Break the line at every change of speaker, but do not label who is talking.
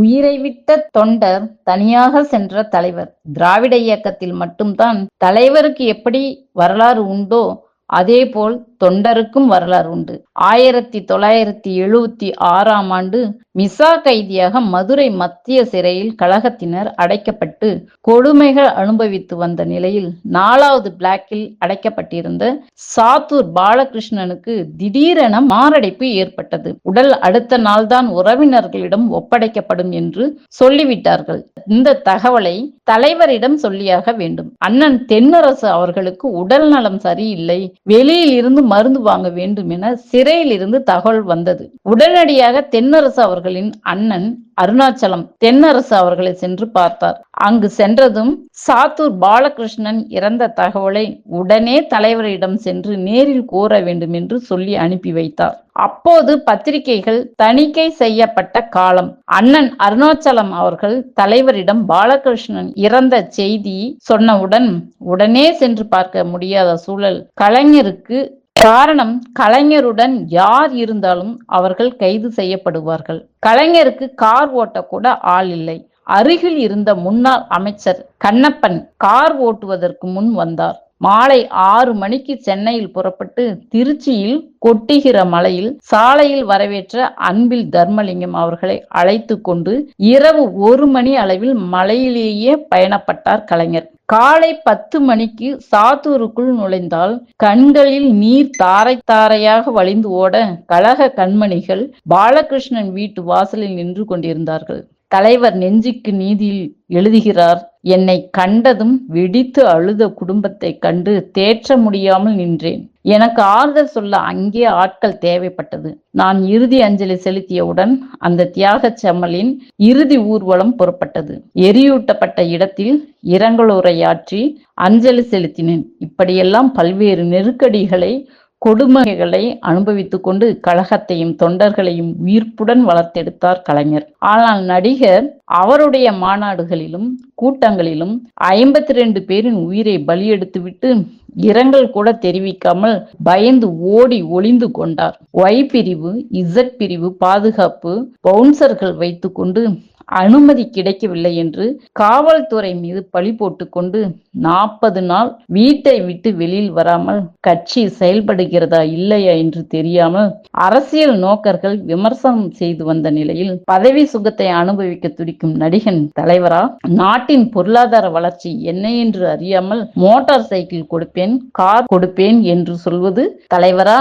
உயிரை விட்ட தொண்டர் தனியாக சென்ற தலைவர். திராவிட இயக்கத்தில் மட்டும்தான் தலைவருக்கு எப்படி வரலாறு உண்டோ அதேபோல் தொண்டருக்கும் வரலாறு உண்டு. ஆயிரத்தி தொள்ளாயிரத்தி எழுவத்தி ஆறாம் ஆண்டு மிசா கைதியாக மதுரை மத்திய சிறையில் கழகத்தினர் அடைக்கப்பட்டு கொடுமைகள் அனுபவித்து வந்த நிலையில் நாலாவது பிளாக்கில் அடைக்கப்பட்டிருந்த சாத்தூர் பாலகிருஷ்ணனுக்கு திடீரென மாரடைப்பு ஏற்பட்டது. உடல் அடுத்த நாள்தான் உறவினர்களிடம் ஒப்படைக்கப்படும் என்று சொல்லிவிட்டார்கள். இந்த தகவலை தலைவரிடம் சொல்லியாக வேண்டும். அண்ணன் தென்னரசு அவர்களுக்கு உடல் நலம் சரியில்லை. வெளியில் இருந்து மருந்து வாங்க வேண்டும் என சிறையில் இருந்து தகவல் வந்தது. உடனடியாக தென்னரசு அவர்களின் அண்ணன் அருணாச்சலம் தென்னரசு அவர்களை சென்று பார்த்தார். அங்கு சென்றதும் சாத்தூர் பாலகிருஷ்ணன் இறந்த தகவலை உடனே தலைவரிடம் சென்று நேரில் கூற வேண்டும் என்று சொல்லி அனுப்பி வைத்தார். அப்போது பத்திரிகைகள் தணிக்கை செய்யப்பட்ட காலம். அண்ணன் அருணாச்சலம் அவர்கள் தலைவரிடம் பாலகிருஷ்ணன் இறந்த செய்தி சொன்னவுடன் உடனே சென்று பார்க்க முடியாத சூழல். கலைஞருக்கு காரணம் கலைஞருடன் யார் இருந்தாலும் அவர்கள் கைது செய்யப்படுவார்கள். கலைஞருக்கு கார் ஓட்டக்கூட ஆள் இல்லை. அருகில் இருந்த முன்னாள் அமைச்சர் கண்ணப்பன் கார் ஓட்டுவதற்கு முன் வந்தார். மாலை ஆறு மணிக்கு சென்னையில் புறப்பட்டு திருச்சியில் கொட்டுகிற மலையில் சாலையில் வரவேற்ற அன்பில் தர்மலிங்கம் அவர்களை அழைத்து கொண்டு இரவு ஒரு மணி அளவில் மலையிலேயே பயணப்பட்டார் கலைஞர். காலை பத்து மணிக்கு சாத்தூருக்குள் நுழைந்தால் கண்களில் நீர் தாரை தாரையாக வழிந்து ஓட கழக கண்மணிகள் பாலகிருஷ்ணன் வீட்டு வாசலில் நின்று கொண்டிருந்தார்கள். தலைவர் நெஞ்சுக்கு நீதியில் எழுதுகிறார். என்னை கண்டதும் வெடித்து அழுத குடும்பத்தை கண்டு தேற்ற முடியாமல் நின்றேன். எனக்கு ஆறுதல் சொல்ல அங்கே ஆட்கள் தேவைப்பட்டது. நான் இறுதி அஞ்சலி செலுத்தியவுடன் அந்த தியாக செம்மலின் இறுதி ஊர்வலம் புறப்பட்டது. எரியூட்டப்பட்ட இடத்தில் இரங்கலுரையாற்றி அஞ்சலி செலுத்தினேன். இப்படியெல்லாம் பல்வேறு நெருக்கடிகளை கொடுமைகளை அனுபவித்துக் கொண்டு கழகத்தையும் தொண்டர்களையும் உயிர்ப்புடன் வளர்த்தெடுத்தார் கலைஞர். ஆனால் நடிகர் அவருடைய மாநாடுகளிலும் கூட்டங்களிலும் ஐம்பத்தி ரெண்டு பேரின் உயிரை பலியெடுத்துவிட்டு இரங்கல் கூட தெரிவிக்காமல் பயந்து ஓடி ஒளிந்து கொண்டார். ஒய் பிரிவு இசட் பிரிவு பாதுகாப்பு பவுன்சர்கள் வைத்துக்கொண்டு அனுமதி கிடைக்கவில்லை என்று காவல்துறை மீது பழி போட்டுக்கொண்டு நாற்பது நாள் வீட்டை விட்டு வெளியில் வராமல் கட்சி செயல்படுகிறதா இல்லையா என்று தெரியாமல் அரசியல் நோக்கர்கள் விமர்சனம் செய்து வந்த நிலையில் பதவி சுகத்தை அனுபவிக்க துடிக்கும் நடிகன் தலைவரா நாட்டின் பொருளாதார வளர்ச்சி என்ன என்று அறியாமல் மோட்டார் சைக்கிள் கொடுப்பேன் கார் கொடுப்பேன் என்று சொல்வது தலைவரா?